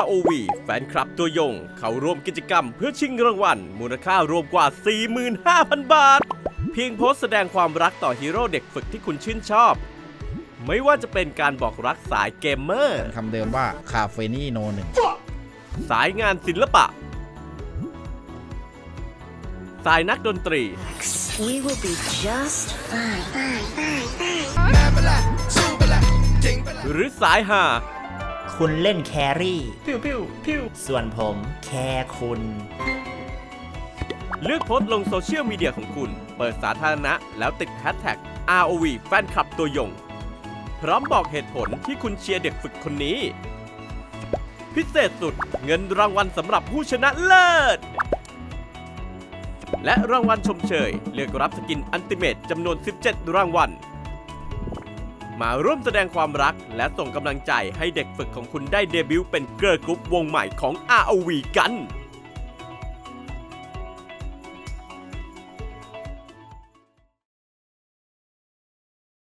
ROV แฟนคลับตัวยง เข้าร่วมกิจกรรมเพื่อชิงรางวัลมูลค่ารวมกว่า 45,000 บาท เพียงโพสต์แสดงความรักต่อฮีโร่เด็กฝึกที่คุณชื่นชอบ ไม่ว่าจะเป็นการบอกรักสายเกมเมอร์ คำเดิมว่าคาเฟนี่โนหนึ่งสายงานศิลปะ สายนักดนตรี We will be just fine. หรือสายหา คุณเล่นแครี่ พิวพิวพิวส่วนผมแค่คุณ เลือกโพสต์ลงโซเชียลมีเดียของคุณ เปิดสาธารณะแล้วติดแฮชแท็ก ROV แฟนคลับตัวยง พร้อมบอกเหตุผลที่คุณเชียร์เด็กฝึกคนนี้ พิเศษสุดเงินรางวัลสำหรับผู้ชนะเลิศ และรางวัลชมเชย เลือกรับสกินอันติเมตจำนวน 17 รางวัล มาร่วมแสดงความรัก และส่งกำลังใจให้เด็กฝึกของคุณได้เดบิวต์เป็นเกิร์ลกรุ๊ปวงใหม่ของ ROV กัน